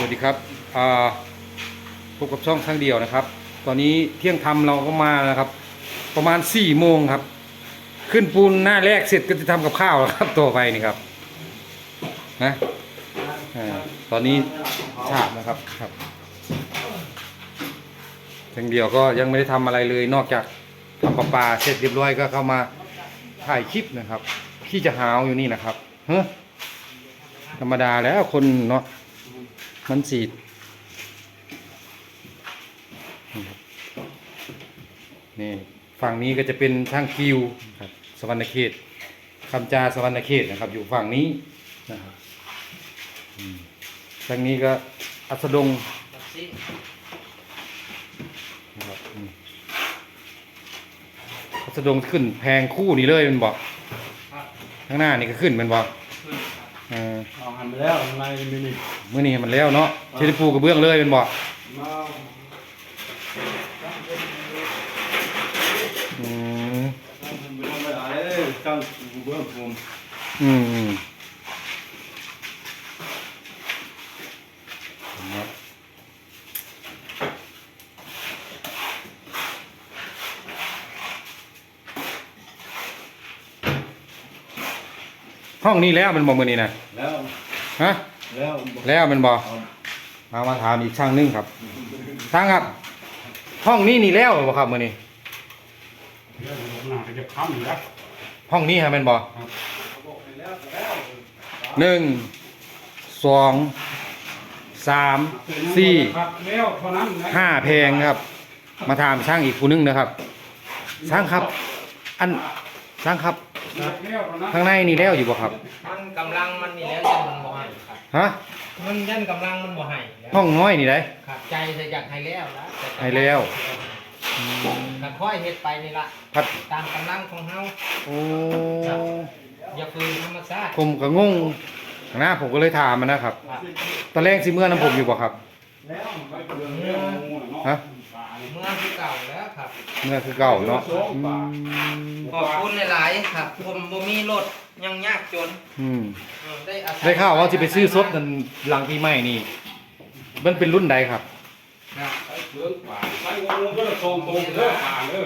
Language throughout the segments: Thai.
สวัสดีครับพบกับช่องข้งเดียวนะครับ ตอนนี้เที่ยงธรรมเราก็มาแล้วครับ ประมาณ4ี่โมงครับ ขึ้นปูนหน้าแรกเสร็จก็จะทำกับข้าวแล้วครับต่อไปนี่ครับนะตอนนี้ฉาบนะครับครับข้งเดียวก็ยังไม่ได้ทำอะไรเลยนอกจากทำประปาเสร็จเรียบร้อยก็เข้ามาถ่ายคลิปนะครับที่จะหาวอยู่นี่นะครับเฮ้ธรรมดาแล้วคนเนาะ มันสีดนี่ฝั่งนี้ก็จะเป็นทางกิวครับสวรรณเขตคำจาสวรรณเขตนะครับ อยู่ฝั่งนี้นะครับอืมทางนี้ก็อัสดงนะครับอืมอัสดงขึ้นแพงคู่นี้เลยมันบอกข้างหน้านี่ก็ขึ้นแมันบอกเออเอาหันไปแล้วทำไมไม่นี่ มื่อนี้มันแล้วเนาะที่ได้ปูกระเบื้องเลยเป็นบ่มาอืมทำไปทำไปไหนเลยตั้งกูเบิ้มผมอืมอืมเนาะห้องนี้แล้วมันบอกมือนี้นะแล้วฮะ แล้วแล้วมันบอกมามาถามอีกช่างหนึงครับช่างครับ ห้องนี้นี่แล้วบ่ครับมื้องผมหนาจะค้ห้องนี้ฮะแมันบอกหนึ่งสองสามสี่ห้าเพลงครับ มาถามช่างอีกผู้หนึงนะครับช่างครับ อันช่างครับ ข้างในนี่แล้วอยู่บ่ครับ มันกำลังมันนี่แล้วยันมันบ่ให้ครับฮะ มันยันกำลังมันบ่ให้แล้วห้องน้อยนี่ได้ครับใจจะอยากให้แล้วละต่กำงให้แล้วก็ค่อยเฮ็ดไปนี่ละพัดตามกำลังของเฮาโอ้อย่าฝืนธรรมชาติผมก็งงนะผมก็เลยถามมันนะครับครับตอนแรกสิเมื่อน้ำผมอยู่บ่ครับแล้วไปเปลืองเรื่องงูเนาะฮะ เมื่อคือเก่าเนาะอืมขอบคุณหลายๆครับ ผมบ่มีรถยังยากจนอืมเออได้อาศัยได้ข่าวว่าสิไปซื้อสดนั่นหลังปีใหม่นี่ มันเป็นรุ่นใดครับครับไปเปลืองป่าไปงูก็จะทรงตรงเด้อป่าเด้อ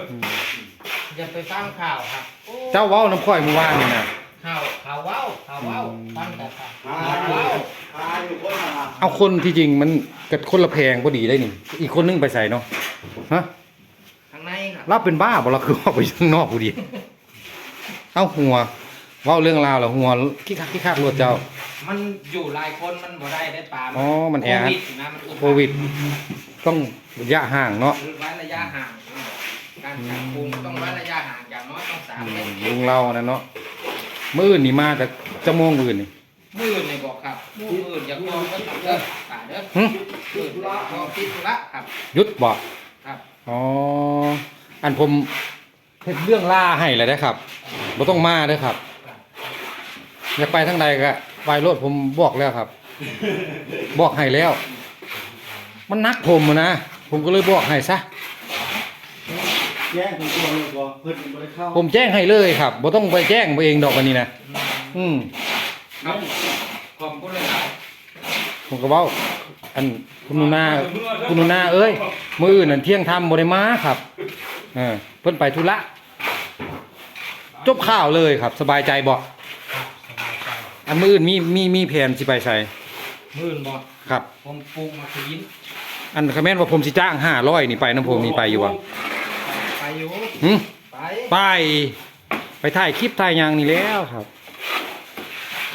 อย่าไปฟังข่าวครับโอ้เจ้าเว้าน้ำข่อยเมื่อวานนี่นะข่าวข่าวเว้าข่าวเว้าฟังแต่ข่าวหาข่าวอยู่เว้าหาอยู่คนละเอาคนที่จริงมันกับคนละแพงพอดีได้นี่ อีกคนนึงไปใส่เนาะฮะข้างในค รับเราเป็นบ้าบ่เราคือออกไปข้างนอกพอดีเอาหัวเว้าเรื่องราวแล้วหัวขี้คักขี้คักรวดเจ้า มันอยู่หลายคนมันบ่ได้ได้ปลาอ๋อมันแออัด โควิดนะมันอึดโควิด ต้องระยะห่างเนาะไว้ระยะห่าง การจับกุมต้องไว้ระยะห่างอย่างน้อยต้องสามอืเมมตรลุงเรานะเนาะมื้ออื่นนี่มาแต่จะโมงอื่นนี่มืออื่นในบอกครับมืออื่นอย่ากองก็ตัดเด้อป่าเด้อหึมืออื่นอย่ากองติดธุระครับหยุดบ่ครับ อ๋อ อันผมเฮ็ดเรื่องล่าให้เลยนะครับบ่ต้องมาเด้อครับอยากไปทางใดก็ไปรถผมบอกแล้วครับ บอกให้แล้ว มันนักผมอะนะผมก็เลยบอกให้ซะแย่งตัวตัวเลยตัวเพิ่นบ่ได้เข้าผมแจ้งให้เลยครับบ่ต้องไปแจ้งไปเองดอกวันนี้นะอืมครับขอบคุณเลยครับผมก็เว้าอันคุณหนูนาคุณหนูนาเอ้ยมื้ออื่นนั่นเที่ยงทำบ่ได้มาครับ เออเพิ่นไปธุระจบข่าวเลยครับ สบายใจบ่ครับสบายใจอันมื้ออื่นมีมีมีแผนสิไปใส่มืออื่นบอกครับ ผมปลูกมาคืนอันคอมเมนต์ว่าผมสิจ้าง500นี่ไปน้ำผมนี่ไปอยู่บ่ไปอยู่หึไปไป ไปถ่ายคลิปถ่ายหยังนี่แล้วครับ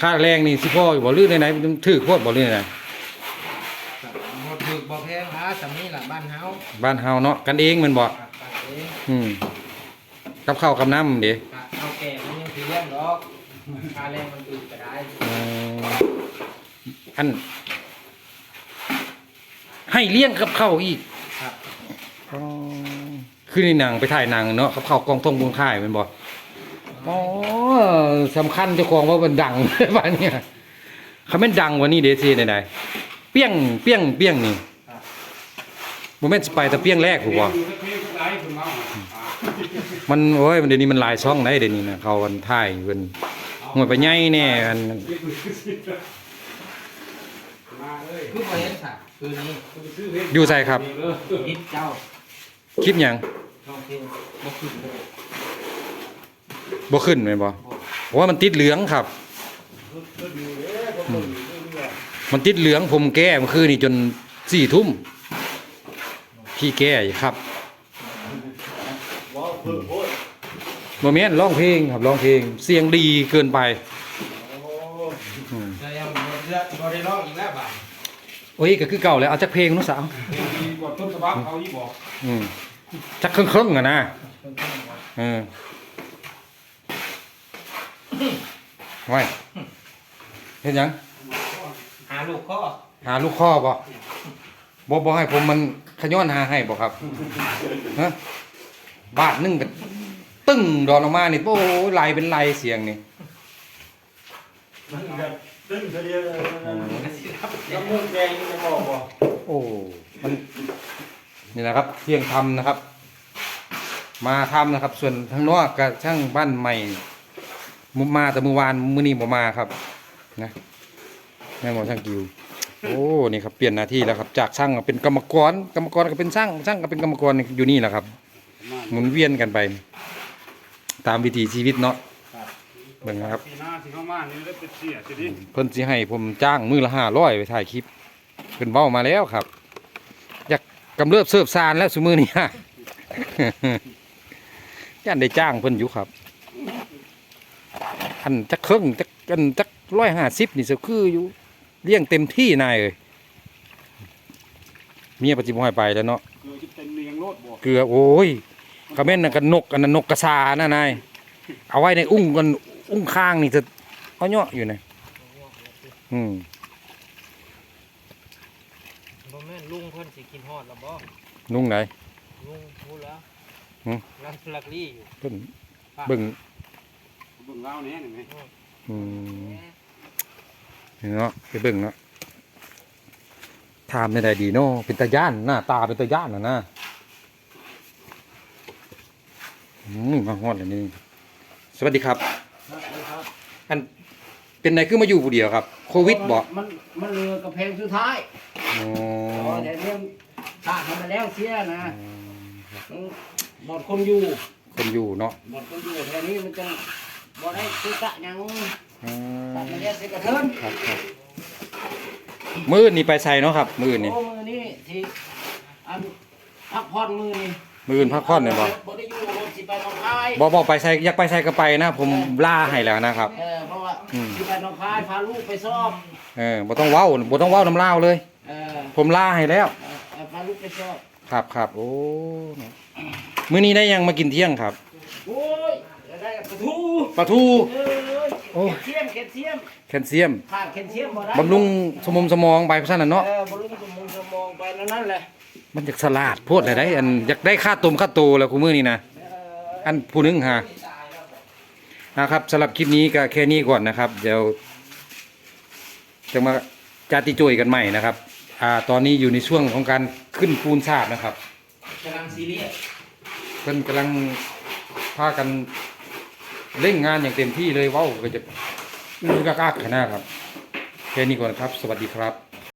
ค่าแรงนี่สิพ่ออยู่บ่ลื่นไหนๆถือโคตรบ่ลื่นไหนครับบ่ถึกบ่แพงหาสำนี้ล่ะบ้านเฮาบ้านเฮาเนาะกันเองแมันบ่ ครับบ้านเองอืมกับข้าวกับน้ำเด้ครับเอาแก่มันยังสิเลี้ยงดอกค่าแรงมันอื่นก็ได้เอ่ออัน ให้เลี้ยงกับข้าวอีกครับอ๋อคือในหนังไปถ่ายหนังเนาะกับข้าวกองทงบุญค่ายแมันบ่อ๋อสำคัญเจ้าของว่ามันดังบ้านเนี่ยเขาแม่นดังกว่านี้เด้สิไหนๆเปี้ยงเปี้ยงเปี้ยงนี่ครับบ่แม่นสิไปแต่เปี้ยงแรกถูกบ่อ ยู่ในเพลงทุกไลฟ์คุณเมาอ่ามันโอ้ยมันเดี๋ยวนี้มันหลายช่องได้เดี๋ยวนี้นะเขากันถ่ายเพิ่นหวยไปใหญ่แน่อันมาเลยคือบ่เห็นสักคือนี้อยู่ใส่ครับ คิดเจ้าคลิปหยังลองเพลงบ่ขึ้นเลยบ่ขึ้นแม่นบ่เพราะว่ามันติดเหลืองครับก็ดีเลยผมก็ดีเรื่อยมันติดเหลืองผมแก้เมื่อคืนนี่จนสี่ทุ่มพี่แก้อยู่ครับ ๆว้าวเพิ่มโพด โมเมนต์ร้องเพลงครับร้องเพลง เสียงดีเกินไปโอ้อืมจะยังบ่ได้บ่ได้ร้องอีกแล้วบ่าโอ้ยก็คือเก่าแล้วเอาจักเพลงนู้นสาวดีกว่าต้นฉบับเขาที่บอกอืมจักครึ่งๆอะนะเออไว้เห็นยังหาลูกข้อหาลูกข้อบ่บ่บ่ให้ผมมันขย้อนหาให้บ่ครับฮะบาทหนึงก็ ตึ้งดอนออกมานี่โอ้ยไหลเป็นไหลเสียงนี่มันแบบตึ้งเดียวเลยนะน้ำมูกแดงนี่จะบอกบอกโอ้มันนี่นะครับเที่ยงทำนะครับ มาทำนะครับ ส่วนทางนอกกับช่างบ้านใหม่มุมาแต่เมื่อวานมื้อนี้บ่มาครับนะแม่หมอช่างกิวโอ้นี่ครับเปลี่ยนหน้าที่แล้วครับจากช่างมาเป็นกรรมกรกรรมกรก็เป็นช่างช่างก็เป็นกรรมกรอยู่นี่แหละครับหมุนเวียนกันไป ตามวิถีชีวิตเนาะเบิ่งนะครับปีหน้าที่เขามานี่ได้เป็นเสียสิดิเพิ่นสิให้ผมจ้างมือละห้าร้อยไปถ่ายคลิปเพิ่นเว้ามาแล้วครับ อยากกำเริบเสิร์ฟซานแล้วสมือนี้ย่านได้จ้างเพิ่นอยู่ครับ อันจักเครื่องจักอันจักร้อยห้าสิบนี่สิคืออยู่เลี้ยงเต็มที่นายเอ้ยเมียปฏิบัติไปแล้วเนาะคือจะเป็นเลียงโลดบอกเกลือโอ้ย กระแม่นน่ะกันนกอันนั้นนกกระซานะนายเอาไว้ในอุ้งกันอุ้งข้างนี่จะเอาเนาะอยู่นะอืมบ่แม่นลุงเพิ่นสิกินฮอดแล้วบ่นุ่งไหนลุงพูดแล้วหืมลักลักลี่อยู่เพิ่นเบิ่งเบิ่งเล่าเนี่ยเห็นไหมอืมนี่เนาะไปเบิ่งเนาะถามได้ดีเนาะเป็นตาย่านหน้าตาเป็นตาย่านน่ะนะอื มมาฮอดแล้วนี่สวัสดีครับ ครับอันเป็นไงคือมาอยู่ผู้เดียวครับ โควิดบ่มันมันเรือกระเพงสุดท้ายอ๋ออ๋อแต่เรื่องตากมาแล้วเสียนะอืมหมดคนอยู่คนอยู่เนาะหมดคนอยู่แถวนี้มันจะบ่ได้ซื้อกะหยังอืมตัดมาแล้วซื้อกระเทินครับครับมือนี่ไปใส่เนาะครับ มือนี่โอ้มือนี่ที่อันพักผ่อนมือนี่ มืออื่นพักผ่อนเนี่ยบ่บ่ได้อยู่รถสิไปหนองคายบ่บ่ไปใส่อยากไปใส่ก็ไปนะ ผมล่าให้แล้วนะครับ เออเพราะว่าอืม สิไปหนองคายพาลูกไปสอบเออบ่ต้องเว้าบ่ต้องเว้าน้ำลาวเลย เออผมล่าให้แล้ว เออพาลูกไปสอบครับครับโอ้เนาะมื้อนี้ได้ยังมากินเที่ยงครับโอ้ยจะได้กระทูปลาทู เอ้ยโอ้เขียนเขียนเทียมแคลเซียมขาดเขียนเทียมบ่ได้บำรุงสมองสมองไปซั่นน่ะเนาะเออบำรุงสมองสมองไปแล้วนั่นแหละ มันอยากสลาดโพดได้ได้อันอยากได้ค่าต้มค่าโตแล้วกูมื้อนี้นะเอออันผู้หนึงฮะนะครับสำหรับคลิปนี้ก็แค่นี้ก่อนนะครับ เดี๋ยวจะมาจาติโจยกันใหม่นะครับอ่าตอนนี้อยู่ในช่วงของการขึ้นปูนฉาบนะครับกำลังซีเรียสเพิ่นกำลังพากันเร่งงานอย่างเต็มที่เลยเว้าก็จะมือกากๆขนาดครับแค่นี้ก่อนครับ สวัสดีครับ